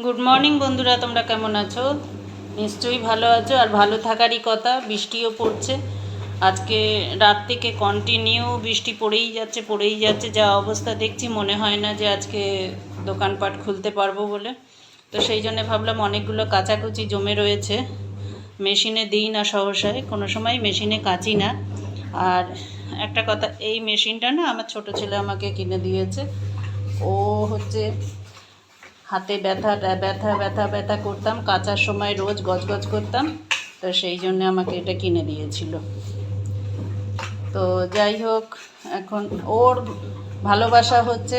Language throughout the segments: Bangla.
গুড মর্নিং বন্ধুরা, তোমরা কেমন আছো? নিশ্চয়ই ভালো আছো আর ভালো থাকারই কথা, বৃষ্টিও পড়ছে। আজকে রাত থেকে কন্টিনিউ বৃষ্টি পড়েই যাচ্ছে পড়েই যাচ্ছে, যা অবস্থা দেখছি, মনে হয় না যে আজকে দোকানপাট খুলতে পারব বলে। তো সেই জন্য ভাবলাম অনেকগুলো কাচাকুচি জমে রয়েছে। মেশিনে দিই না সহসায়, কোনো সময় মেশিনে কাচি না। আর একটা কথা, এই মেশিনটা না আমার ছোট ছেলে আমাকে কিনে দিয়েছে। ও হচ্ছে হাতে ব্যথা ব্যথা ব্যথা ব্যথা করতাম, কাচার সময় রোজ গজগজ করতাম, তো সেই জন্য আমাকে এটা কিনে দিয়েছিল। তো যাই হোক, এখন ওর ভালোবাসা হচ্ছে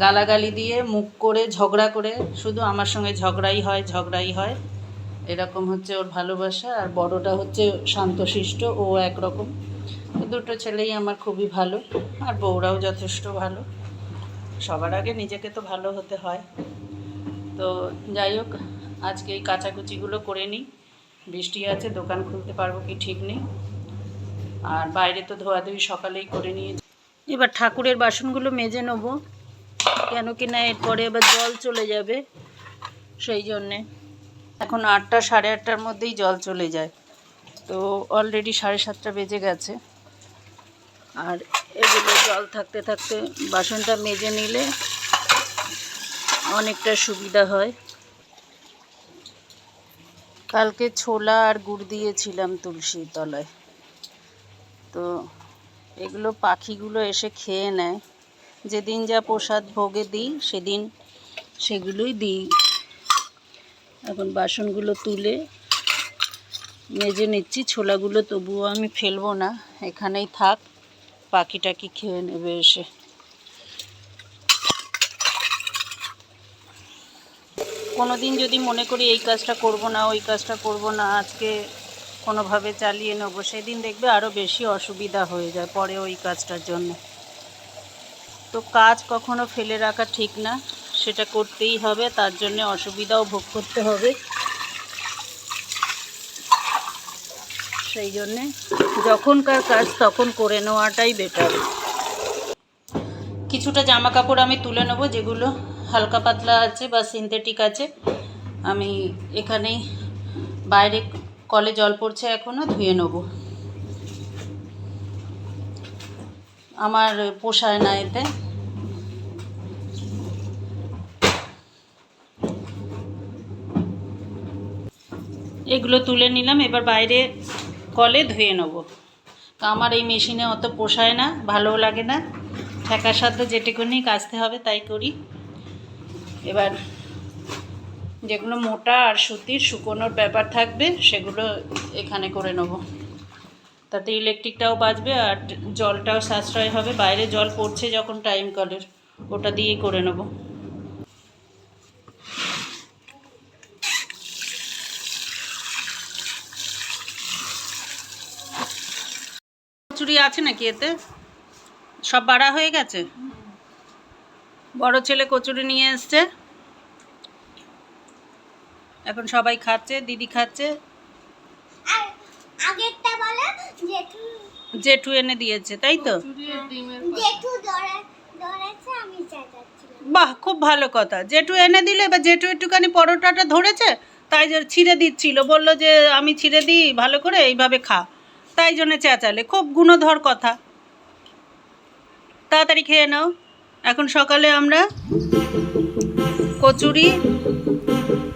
গালাগালি দিয়ে, মুখ করে, ঝগড়া করে, শুধু আমার সঙ্গে ঝগড়াই হয় ঝগড়াই হয়, এরকম হচ্ছে ওর ভালোবাসা, আর বড়টা হচ্ছে শান্তশিষ্ট, ও একরকম। দুটো ছেলেই আমার খুবই ভালো, আর বউরাও যথেষ্ট ভালো। সবার আগে নিজেকে তো ভালো হতে হয়। তো যাই হোক, আজকে এই কাচাকুচিগুলো করে নিই। বৃষ্টি আছে, দোকান খুলতে পারব কি ঠিক নেই। আর বাইরে তো ধোয়াধুয়ি সকালেই করে নিয়ে এবার ঠাকুরের বাসনগুলো মেজে নেব, কেন কি না এরপরে এবার জল চলে যাবে সেই জন্যে। এখন আটটা, সাড়ে আটটার মধ্যেই জল চলে যায়। তো অলরেডি সাড়ে সাতটা বেজে গেছে। আর এগুলো জল থাকতে থাকতে বাসনটা মেজে নিলে অনেকটা সুবিধা হয়। কালকে ছোলা আর গুড় দিয়েছিলাম তুলসীর তলায়। তো এগুলো পাখিগুলো এসে খেয়ে নেয়। যেদিন যা প্রসাদ ভোগে দিই, সেদিন সেগুলোই দিই। এখন বাসনগুলো তুলে মেজে নিচ্ছি, ছোলাগুলো তবুও আমি ফেলব না। এখানেই থাক পাখি টাকি খেয়ে নেবে এসে। কোনো দিন যদি মনে করি এই কাজটা করব না, ওই কাজটা করব না, আজকে কোনোভাবে চালিয়ে নেব, সেদিন দেখবে আরও বেশি অসুবিধা হয়ে যায় পরে ওই কাজটার জন্য। তো কাজ কখনো ফেলে রাখা ঠিক না, সেটা করতেই হবে, তার জন্য অসুবিধাও ভোগ করতে হবে। সেই জন্যে যখনকার কাজ তখন করে নেওয়াটাই বেটার কিছুটা জামা কাপড় আমি তুলে নেব যেগুলো হালকা পাতলা আছে বা সিনথেটিক আছে। আমি এখানেই বাইরে কলে জল পড়ছে এখনও ধুয়ে নেব। আমার পোষায় না এতে। এগুলো তুলে নিলাম, এবার বাইরে কলে ধুয়ে নেব। আমার এই মেশিনে অত পোষায় না, ভালোও লাগে না। ঠেকার সাথে যেটুকুনি কাচতে হবে তাই করি। এবার যেগুলো মোটা আর সুতির শুকোনোর ব্যাপার থাকবে, সেগুলো এখানে করে নেব। তাতে ইলেকট্রিকটাও বাঁচবে আর জলটাও সাশ্রয় হবে। বাইরে জল পড়ছে যখন টাইম কলের, ওটা দিয়েই করে নেব। কচুরি আছে নাকি এতে? সব বাড়া হয়ে গেছে? বড় ছেলে কচুরি নিয়ে এসছে। এখন সবাই খাচ্ছে দিদি খাচ্ছে। জেঠু। জেঠু এনে দিয়েছে তাই তো? জেঠু ধরে ধরেছে আমি চেঁচাচ্ছিলাম। বাহ খুব ভালো কথা। জেঠু এনে দিলে এবার জেঠু একটুখানি পরোটাটা ধরেছে তাই যে ছিঁড়ে দিচ্ছিল। বলল যে আমি ছিঁড়ে দিই ভালো করে এইভাবে খা। তাই জন্য চেঁচালে। খুব গুণধর কথা। তাড়াতাড়ি খেয়ে নাও। এখন সকালে আমরা কচুরি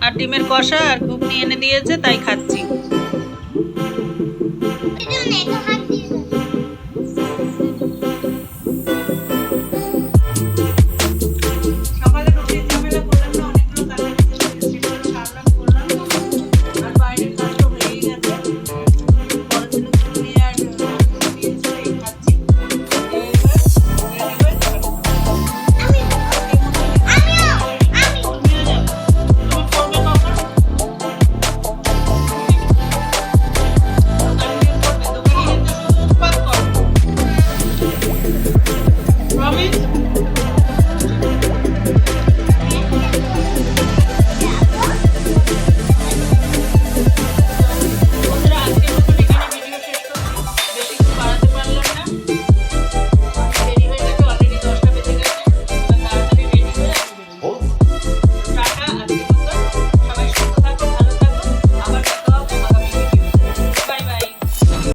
আর ডিমের কষা আর ঘুগনি এনে দিয়েছে তাই খাচ্ছি।